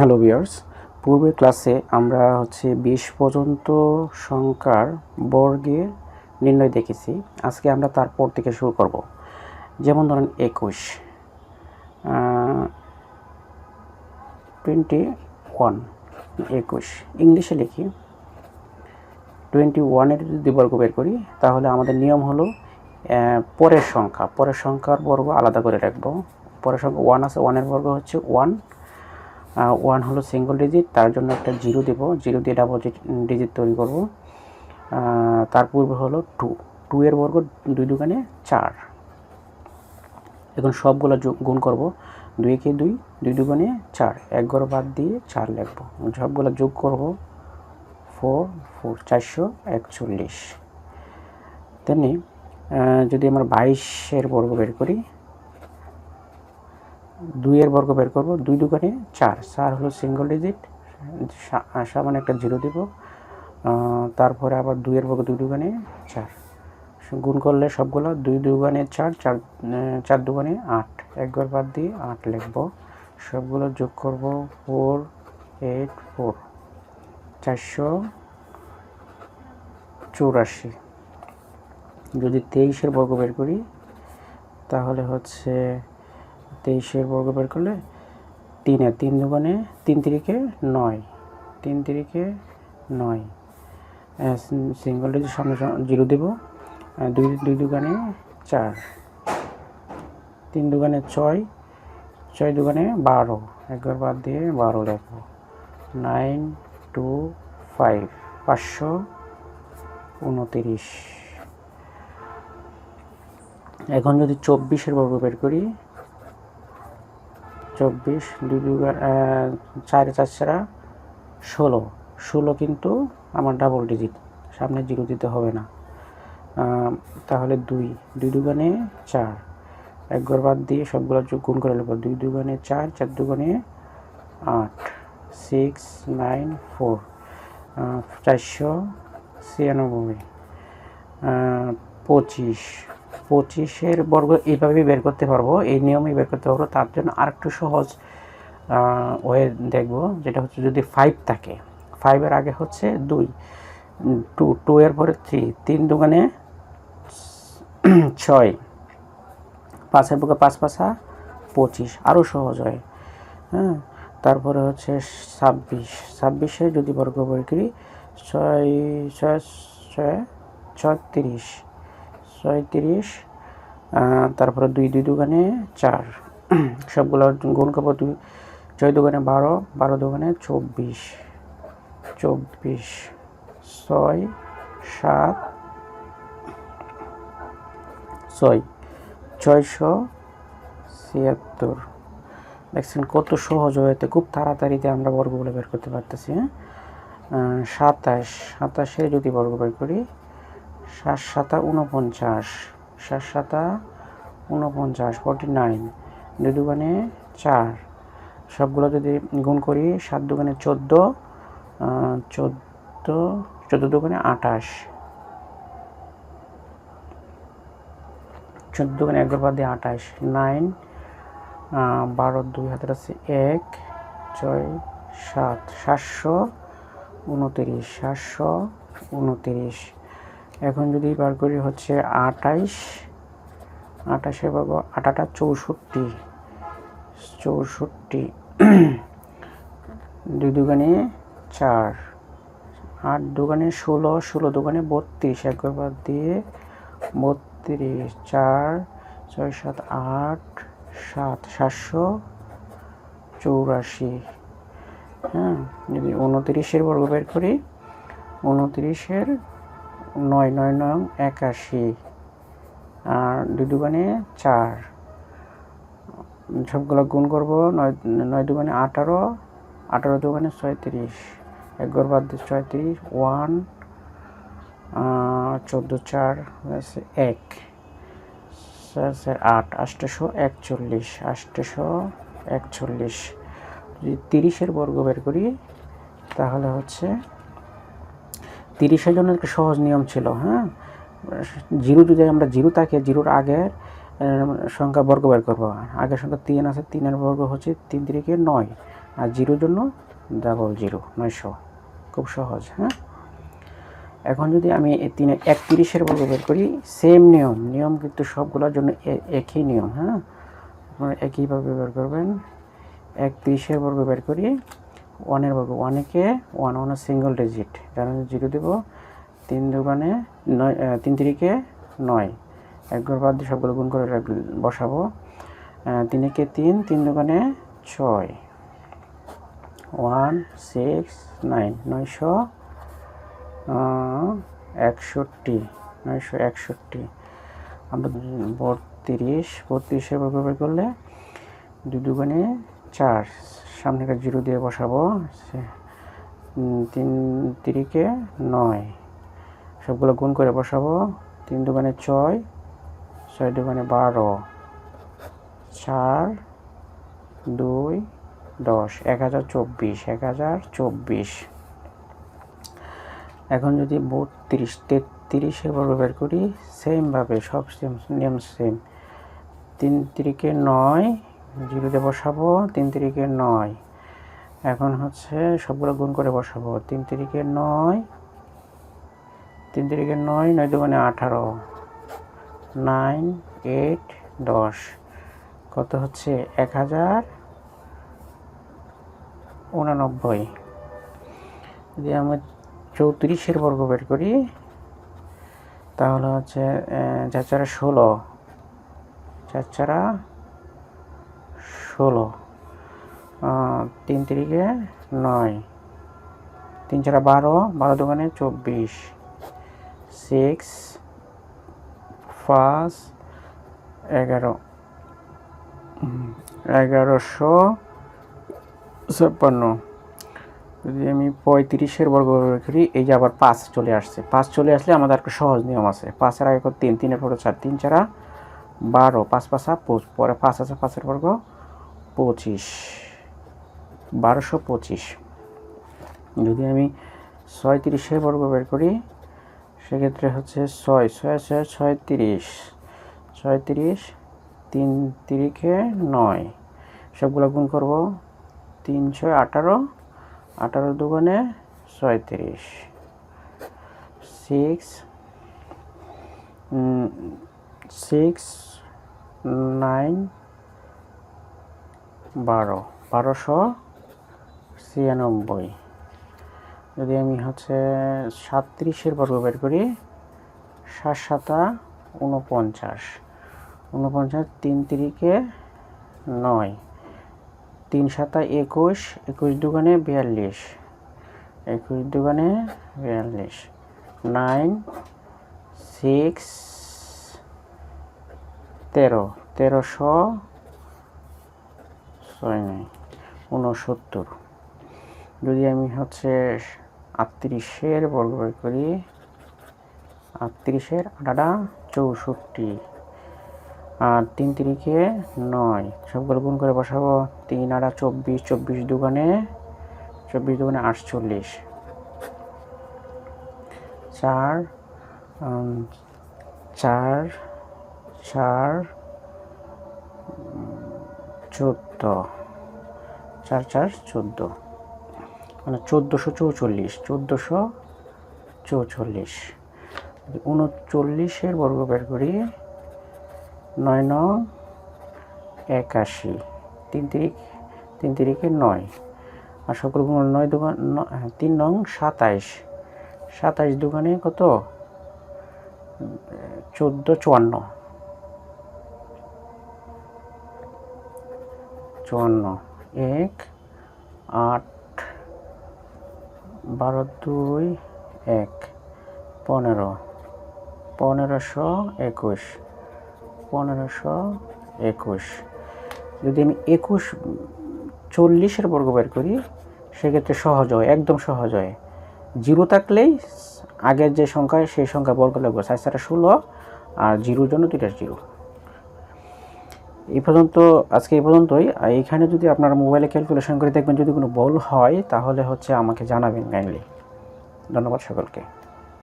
Hello বিয়ার্স পূর্বের ক্লাসে আমরা হচ্ছে বিশ পর্যন্ত সংখ্যার বর্গের নির্ণয় দেখেছি। আজকে আমরা তারপর থেকে শুরু করব। যেমন ধরেন একুশ। টোয়েন্টি ওয়ান একুশ। ইংলিশে লিখি। টোয়েন্টি ওয়ানের যদি বর্গ বের করি, তাহলে আমাদের নিয়ম হলো পরের সংখ্যা। পরের সংখ্যার বর্গ আলাদা করে রাখব। পরের সংখ্যা ওয়ান আছে ওয়ানের বর্গ হচ্ছে ওয়ান ওয়ান হলো সিঙ্গল ডিজিট তার জন্য একটা জিরো দেবো। জিরো দিয়ে ডাবল ডিজিট তৈরি করব। তার পূর্বে হলো টু টু এর বর্গ দুই দোকানে চার। এখন সবগুলো গুণ করব। দুইকে দুই দুই দুগুণে চার। এক ঘর বাদ দিয়ে চার লিখব। সবগুলো যোগ করব। ফোর ফোর চারশো একচল্লিশ। তেমনি যদি আমরা বাইশের বর্গ বের করি দুইয়ের বর্গ বের করব, দুই দোকানে চার। চার হলো সিঙ্গল ডিজিট সামান্য একটা জিরো দেব। তারপরে আবার দুইয়ের বর্গ দুই দোকানে চার। গুণ করলে সবগুলো দুই দুগানে চার চার চার দুগানে আট। একবার বাদ দিয়ে আট লিখব। সবগুলো যোগ করব ফোর এইট ফোর চারশো চৌরাশি। যদি তেইশের বর্গ বের করি, তাহলে হচ্ছে তেইশের বর্গ বের করলে তিনে, তিন দুগুণে তিন তিরিকে নয়, তিন তিরিকে নয়। সিঙ্গল ডিজিট সামনে জিরো দেবো দুই দুই দুগানে চার, তিন দুগানে ছয় ছয় দুগানে বারো, একবার বাদ দিয়ে বারো লেখবো নাইন, টু, ফাইভ, পাঁচশো উনতিরিশ। এখন যদি চব্বিশের বর্গ বের করি চব্বিশ দুই চার চার ছাড়া ষোলো। ষোলো কিন্তু আমার ডাবল ডিজিট সামনে জিরো দিতে হবে না। তাহলে দুই। দুই দুগানে চার। এক ঘর বাদ দিয়ে সবগুলো যোগ গুণ করে নেব। দুই দুগানে চার চার দুগানে আট। সিক্স নাইন ফোর চারশো ছিয়ানব্বই। পঁচিশ। পঁচিশের বর্গ এইভাবেই বের করতে পারব, এই নিয়মেই বের করতে পারব। তার জন্য আরেকটু সহজ ওয়ে দেখব, যেটা হচ্ছে যদি ফাইভ থাকে। ফাইভের আগে হচ্ছে দুই টু টু এর পরে থ্রি তিন দোকানে ছয়, পাঁচের বুকে পাঁচ পাঁচা পঁচিশ আরও সহজ হয়। হ্যাঁ তারপরে হচ্ছে ছাব্বিশ, ছাব্বিশে যদি বর্গ বের করি, ছয় ছয় ছয় ছয়ত্রিশ ছয়ত্রিশ তারপরে দুই দুই দোকানে চার। সবগুলো গুণ করব দুই, ছয় দোকানে বারো বারো দোকানে চব্বিশ। চব্বিশ, ছয়, সাত, ছয়, ছয়শো ছিয়াত্তর। দেখছেন কত সহজ হয়েছে খুব তাড়াতাড়িতে আমরা বর্গগুলো বের করতে পারতেছি হ্যাঁ? সাতাশ সাতাশে যদি বর্গ বের করি সাত সাতা উনপঞ্চাশ সাত সাতা উনপঞ্চাশ ফর্টি নাইন দুই দোকানে চার। সবগুলো যদি গুণ করি, সাত দোকানে চোদ্দ চোদ্দ চোদ্দ দোকানে আঠাশ। চোদ্দ দোকানে একবার বাদ দিয়ে আঠাশ নাইন বারো দুই হাতের আছে এক, ছয়, সাত, সাতশো উনতিরিশ সাতশো উনতিরিশ এখন যদি বার করি হচ্ছে আটাইশ, আটাশে বাবা আটাটা চৌষট্টি। চৌষট্টি। দুই দোকানে চার, আট দোকানে ষোলো ষোলো দোকানে বত্রিশ। একবার দিয়ে বত্রিশ, চার, ছয়, সাত, আট, সাত, সাতশো চৌরাশি। হ্যাঁ যদি উনতিরিশের বর্গ বের করি, উনতিরিশের নয় নয় নয় একাশি। আর দুই দোকানে চার। সবগুলো গুণ করব, নয় নয় দোকানে আঠারো আঠারো দোকানে ছয়ত্রিশ। এক ঘর বাদ দিয়ে ছয়ত্রিশ, ওয়ান চোদ্দ, চার এক। আট আষ্টশো একচল্লিশ আষ্টশো একচল্লিশ। যদি তিরিশের বর্গ বের করি, তাহলে হচ্ছে তিরিশের একটা সহজ নিয়ম ছিল হ্যাঁ? জিরো যদি আমরা জিরো থাকে, জিরোর আগের সংখ্যা বর্গ বের করব। আগের সংখ্যা তিন আছে, তিনের বর্গ হচ্ছে তিন তিরিকে নয়। আর জিরোর জন্য ডাবল জিরো, নয়শো। খুব সহজ হ্যাঁ? এখন যদি আমি তিনে একত্রিশের বর্গ বের করি সেম নিয়ম নিয়ম কিন্তু সবগুলোর জন্য একই নিয়ম হ্যাঁ? আপনারা একইভাবে বের করবেন। একত্রিশের বর্গ বের করি ওয়ানের বর্গ ওয়ানেকে ওয়ান ওয়ান সিঙ্গল ডিজিট। যার জিরো দেব, তিন দোকানে নয় তিন তিরিকে নয়। এক ঘর বাদ দিয়ে সবগুলো গুণ করে বসাবো। তিনেকে তিন তিন দোকানে ছয়। ওয়ান, সিক্স, নাইন, নয়শো একষট্টি নয়শো একষট্টি। আমরা বত্রিশ, বত্রিশের বর্গ বের করলে দুই দুগুণে চার। সামনেকার জিরো দিয়ে বসাবো। তিন তিরিকে নয়। সবগুলো গুণ করে বসাবো। তিন দোকানে ছয় ছয় দোকানে বারো। চার, দুই, দশ। এক হাজার চব্বিশ, এক হাজার চব্বিশ। এখন যদি বত্রিশ, তেত্রিশে বর্গ বের করি সেমভাবে সব সেম নিয়ম সেম তিন তিরিকে নয় জিরোতে বসাবো, তিন তিরিকে নয়। এখন হচ্ছে সবগুলো গুণ করে বসাবো, তিন তিরিকে নয়, তিন তিরিকে নয় নয় দুগুণে আঠারো, নাইন, এইট, দশ। কত হচ্ছে? এক হাজার উনানব্বই। যদি আমরা চৌত্রিশের বর্গ বের করি, তাহলে হচ্ছে চার চারা ষোলো। চার চারা ষোলো তিন তিরিকে নয়, তিন চারা বারো বারো দোকানে চব্বিশ সিক্স পাঁচ, এগারো এগারোশো ছাপ্পান্ন। যদি আমি পঁয়ত্রিশের বর্গ করি, এই যে আবার পাঁচ চলে আসছে। পাঁচ চলে আসলে আমাদের একটা সহজ নিয়ম আছে। পাঁচের আগে তিন, তিনের পরে চার, তিন চারা বারো, পাঁচা পঁচ পরে পাঁচ আছে, পাঁচের বর্গ পঁচিশ, বারোশো পঁচিশ। যদি আমি ছয়ত্রিশের বর্গ বের করি, সেক্ষেত্রে হচ্ছে ছয় ছয় ছয়, ছয়ত্রিশ। ছয়ত্রিশ, তিন তিরিখে নয়। সবগুলো গুণ করব, তিন, ছয়, আঠারো। আঠারো দুগুণে ছয়ত্রিশ। সিক্স সিক্স, নাইন বারো, বারোশো ছিয়ানব্বই। যদি আমি হচ্ছে সাতত্রিশের বর্গ বের করি সাত সাতা উনপঞ্চাশ উনপঞ্চাশ তিন তিরিকে নয়। তিন সাতা একুশ একুশ দোকানে বিয়াল্লিশ। একুশ দোকানে বিয়াল্লিশ। নাইন, সিক্স, তেরো। তেরোশো ছয় নয় উনসত্তর যদি আমি হচ্ছে আটত্রিশের বর্গ বের করি, আটত্রিশের আটাটা চৌষট্টি। আর তিন তিরিকে নয়, সবগুলো গুণ করে বসাবো, তিন আটা চব্বিশ চব্বিশ দোকানে চব্বিশ দোকানে আটচল্লিশ। চার চার চার চোদ্দ। চার চার চোদ্দ। মানে চোদ্দোশো চৌচল্লিশ চোদ্দোশো চৌচল্লিশ। উনচল্লিশের বর্গ বের করি নয় নং একাশি। তিন তিরিক তিন তিরিকে নয়। আর সকল নয় দোকান হ্যাঁ, তিন নং সাতাইশ। সাতাইশ দোকানে কত? চোদ্দ চুয়ান্ন। চুয়ান্ন। এক, আট, বারো, দুই, এক, পনেরো। পনেরোশো একুশ। পনেরোশো একুশ। যদি আমি একুশ, চল্লিশের বর্গ বের করি, সেক্ষেত্রে সহজ হয়, একদম সহজ হয়। জিরো থাকলেই আগের যে সংখ্যা, সেই সংখ্যা বর্গ লাগবে। সাইজ ষোলো, আর জিরোর জন্য দুইটা জিরো। এই পর্যন্ত, আজকে এই পর্যন্তই। এইখানে যদি আপনারা মোবাইলে ক্যালকুলেশন করে দেখবেন যদি কোনো বল হয়, তাহলে হচ্ছে আমাকে জানাবেন কাইন্ডলি ধন্যবাদ সকলকে।